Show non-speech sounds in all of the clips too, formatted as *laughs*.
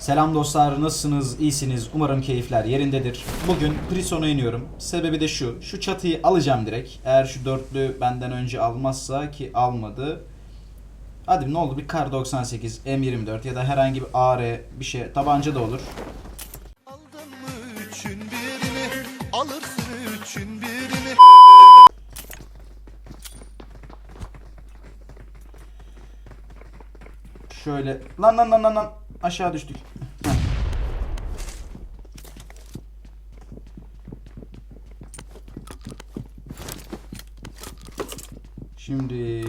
Selam dostlar, nasılsınız? İyisiniz? Umarım keyifler yerindedir. Bugün Prison'a iniyorum. Sebebi de şu. Şu çatıyı alacağım direkt. Eğer şu dörtlü benden önce almazsa ki almadı. Hadi ne oldu? Bir Kar 98, M24 ya da herhangi bir AR bir şey. Tabanca da olur. Aldın mı üçün birini alırsın üçün birini Şöyle. Lan lan lan lan lan. Aşağı düştük. Şimdi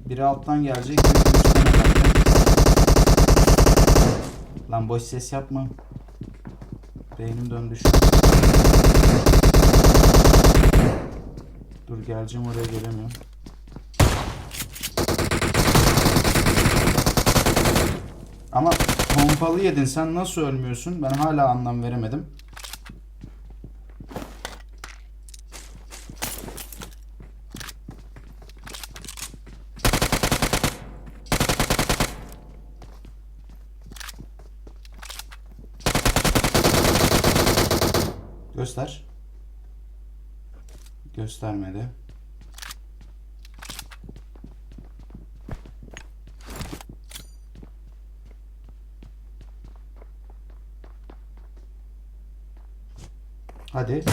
biri alttan gelecek. Lan boş ses yapma. Beynim döndü şu. Dur geleceğim oraya gelemiyorum. Ama pompalı yedin sen nasıl ölmüyorsun? Ben hala anlam veremedim. Göster. Göstermedi. Hadi.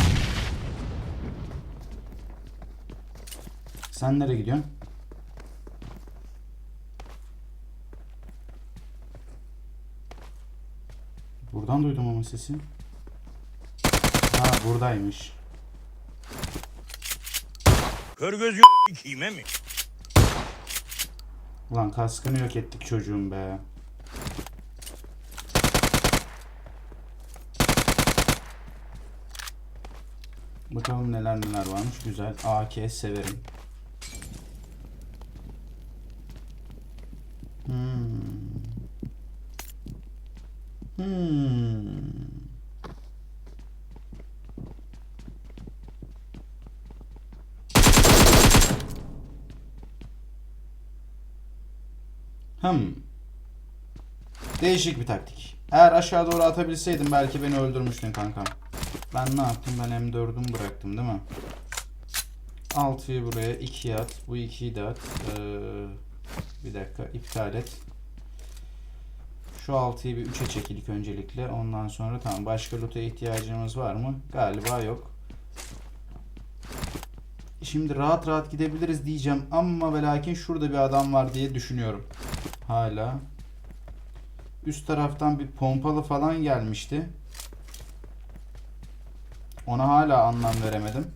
Sen nereye gidiyorsun? Buradan duydum ama sesi. Buradaymış. Kör göz kime mi? Ulan kaskını yok ettik çocuğum be. Bakalım neler neler varmış. Güzel. AK severim. Hmm. Hmm. Hmm. Değişik bir taktik. Eğer aşağı doğru atabilseydim belki beni öldürmüştün kankam. Ben ne yaptım? Ben M4'ümü bıraktım değil mi? 6'yı buraya 2'ye at. Bu 2'yi de at. Ee, bir dakika iptal et. Şu 6'yı bir 3'e çek ilk öncelikle. Ondan sonra tamam başka loot'a ihtiyacımız var mı? Galiba yok. Şimdi rahat rahat gidebiliriz diyeceğim ama ve lakin şurada bir adam var diye düşünüyorum. Hala. Üst taraftan bir pompalı falan gelmişti. Ona hala anlam veremedim.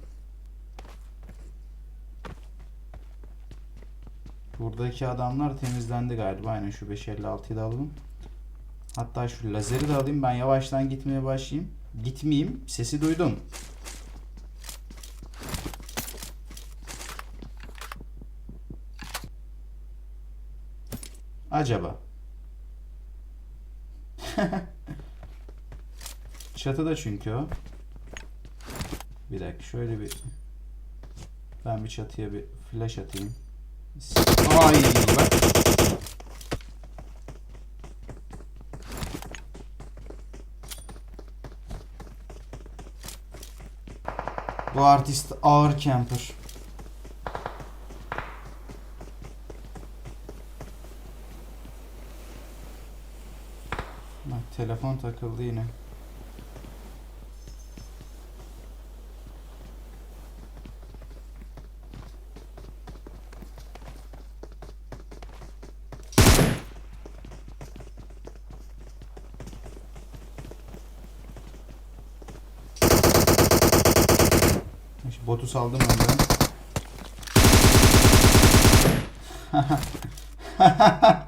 Buradaki adamlar temizlendi galiba. Aynen şu 556'yı da alalım. Hatta şu lazeri de alayım. Ben yavaştan gitmeye başlayayım. Gitmeyeyim. Sesi duydum. Acaba? Çatıda çünkü o. Bir dakika şöyle bir ben bir çatıya bir flash atayım. Ay bak. Bu artist ağır camper. Bak telefon takıldı yine. Botu saldım önden. *laughs*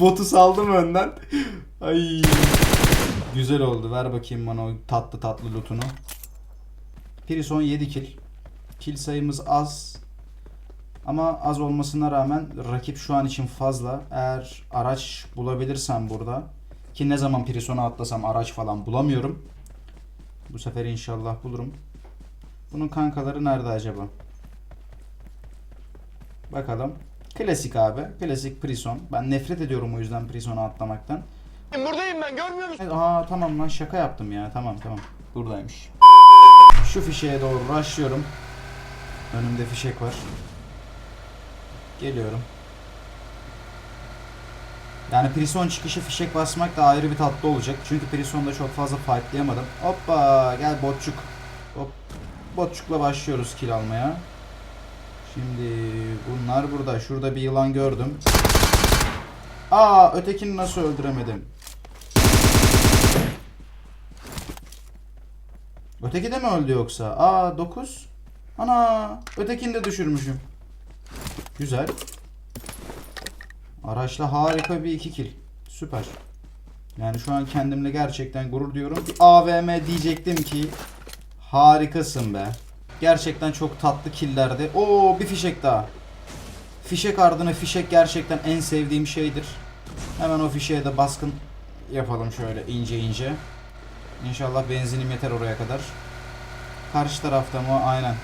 Botu saldım önden. Ay. Güzel oldu. Ver bakayım bana o tatlı tatlı lootunu. Prison 7 kill. Kill sayımız az. Ama az olmasına rağmen rakip şu an için fazla. Eğer araç bulabilirsem burada ki ne zaman Prison'a atlasam araç falan bulamıyorum. Bu sefer inşallah bulurum. Bunun kankaları nerede acaba? Bakalım. Klasik abi. Klasik prison. Ben nefret ediyorum o yüzden prisona atlamaktan. Buradayım ben görmüyor musun? Aa tamam lan şaka yaptım ya. Tamam tamam. Buradaymış. Şu fişeğe doğru rushlıyorum. Önümde fişek var. Geliyorum. Yani prison çıkışı fişek basmak da ayrı bir tatlı olacak. Çünkü prisonda çok fazla fightlayamadım. Hoppa gel botçuk. Hop. Botçukla başlıyoruz kill almaya. Şimdi bunlar burada. Şurada bir yılan gördüm. Aa ötekini nasıl öldüremedim? Öteki de mi öldü yoksa? Aa 9. Ana ötekini de düşürmüşüm. Güzel. Araçla harika bir iki kill. Süper. Yani şu an kendimle gerçekten gurur duyuyorum ki AVM diyecektim ki harikasın be. Gerçekten çok tatlı killerdi. Oo bir fişek daha. Fişek ardına fişek gerçekten en sevdiğim şeydir. Hemen o fişeğe de baskın yapalım şöyle ince ince. İnşallah benzinim yeter oraya kadar. Karşı tarafta mı? Aynen.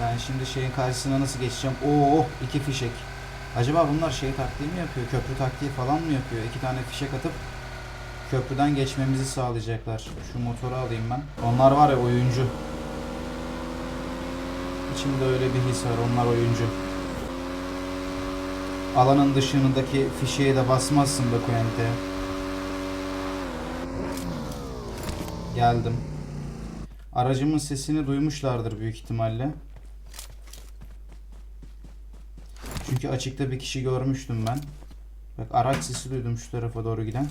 Ben şimdi şeyin karşısına nasıl geçeceğim? Oo iki fişek. Acaba bunlar şey taktiği mi yapıyor? Köprü taktiği falan mı yapıyor? İki tane fişek atıp köprüden geçmemizi sağlayacaklar. Şu motoru alayım ben. Onlar var ya oyuncu. İçimde öyle bir his var. Onlar oyuncu. Alanın dışındaki fişeğe de basmazsın be Quente. Geldim. Aracımın sesini duymuşlardır büyük ihtimalle. Çünkü açıkta bir kişi görmüştüm ben. Bak araç sesi duydum şu tarafa doğru giden.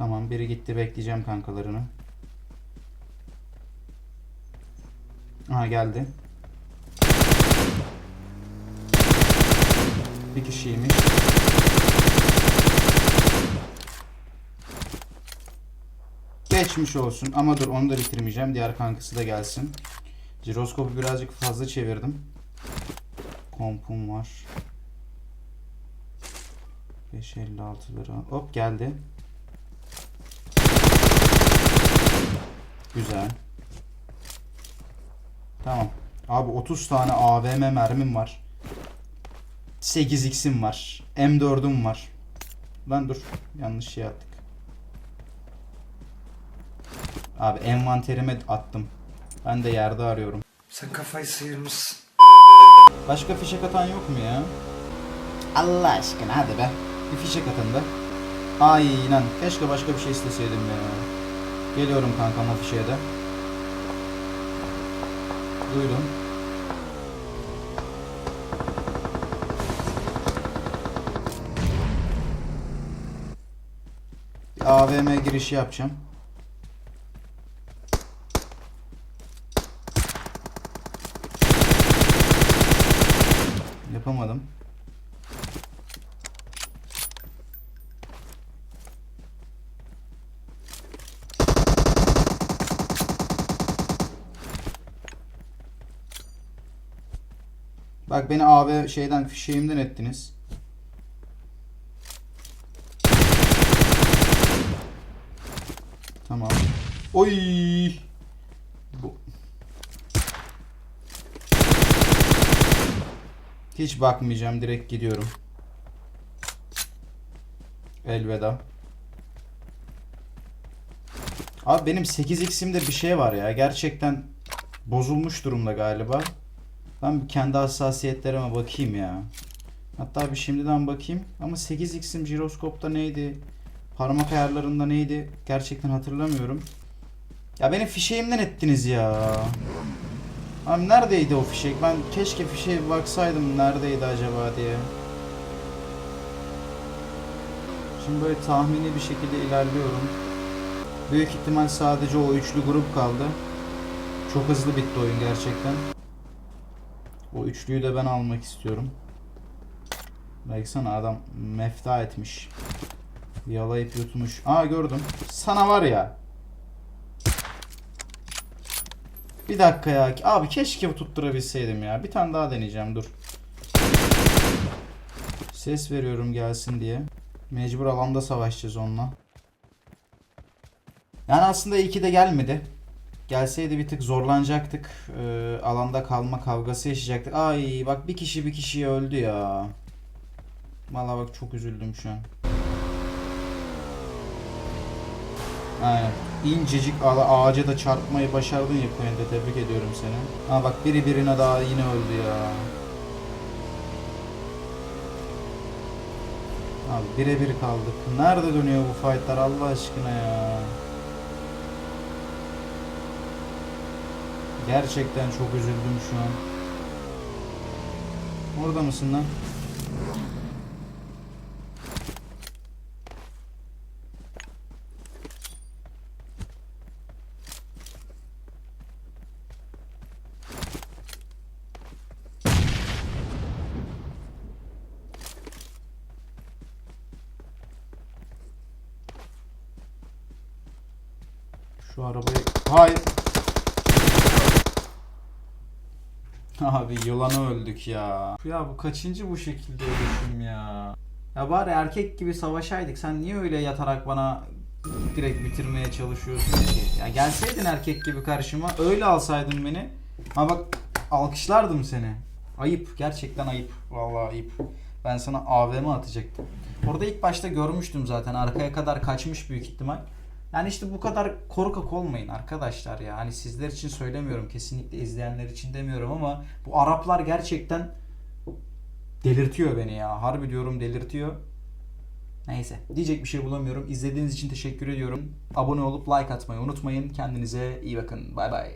Tamam biri gitti bekleyeceğim kankalarını. Aha geldi. Bir kişiymiş. Geçmiş olsun ama dur onu da bitirmeyeceğim. Diğer kankası da gelsin. Jiroskopu birazcık fazla çevirdim. Kompum var. 556 lira. Hop geldi. Güzel. Tamam. Abi 30 tane AVM mermim var. 8x'im var. M4'üm var. Lan dur. Yanlış şey attık. Abi envanterime attım. Ben de yerde arıyorum. Sen kafayı sıyırmışsın. Başka fişek atan yok mu ya? Allah aşkına hadi be. Bir fişek atın da. Aynen. Keşke başka bir şey isteseydim ya. Geliyorum kankam o fişeğe de. Duydum. Bir AVM girişi yapacağım. Yapamadım. Bak beni AB şeyden fişeğimden ettiniz. Tamam. Oy. Bu. Hiç bakmayacağım. Direkt gidiyorum. Elveda. Abi benim 8x'imde bir şey var ya. Gerçekten bozulmuş durumda galiba. Ben kendi hassasiyetlerime bakayım ya. Hatta bir şimdiden bakayım. Ama 8x'im jiroskopta neydi? Parmak ayarlarında neydi? Gerçekten hatırlamıyorum. Ya benim fişeğimden ettiniz ya. Abi neredeydi o fişek? Ben keşke fişeğe baksaydım neredeydi acaba diye. Şimdi böyle tahmini bir şekilde ilerliyorum. Büyük ihtimal sadece o üçlü grup kaldı. Çok hızlı bitti oyun gerçekten. O üçlüyü de ben almak istiyorum. Baksana adam mefta etmiş. Yalayıp yutmuş. Aa gördüm. Sana var ya. Bir dakika ya. Abi keşke tutturabilseydim ya. Bir tane daha deneyeceğim dur. Ses veriyorum gelsin diye. Mecbur alanda savaşacağız onunla. Yani aslında iyi ki de gelmedi. Gelseydi bir tık zorlanacaktık. Ee, alanda kalma kavgası yaşayacaktık. Ay bak bir kişi bir kişiye öldü ya. Vallahi bak çok üzüldüm şu an. Aynen. İncecik ağ- ağaca da çarpmayı başardın ya Quentin. Tebrik ediyorum seni. Ha bak biri birine daha yine öldü ya. Abi birebir kaldık. Nerede dönüyor bu fightlar Allah aşkına ya. Gerçekten çok üzüldüm şu an. Orada mısın lan? Şu arabayı... Hayır. *laughs* Abi yılana öldük ya. Ya bu kaçıncı bu şekilde ölüşüm ya. Ya bari erkek gibi savaşaydık. Sen niye öyle yatarak bana direkt bitirmeye çalışıyorsun ki? Ya gelseydin erkek gibi karşıma öyle alsaydın beni. Ha bak alkışlardım seni. Ayıp. Gerçekten ayıp. Vallahi ayıp. Ben sana AVM atacaktım. Orada ilk başta görmüştüm zaten. Arkaya kadar kaçmış büyük ihtimal. Yani işte bu kadar korkak olmayın arkadaşlar ya. Hani sizler için söylemiyorum. Kesinlikle izleyenler için demiyorum ama bu Araplar gerçekten delirtiyor beni ya. Harbi diyorum delirtiyor. Neyse. Diyecek bir şey bulamıyorum. İzlediğiniz için teşekkür ediyorum. Abone olup like atmayı unutmayın. Kendinize iyi bakın. Bay bay.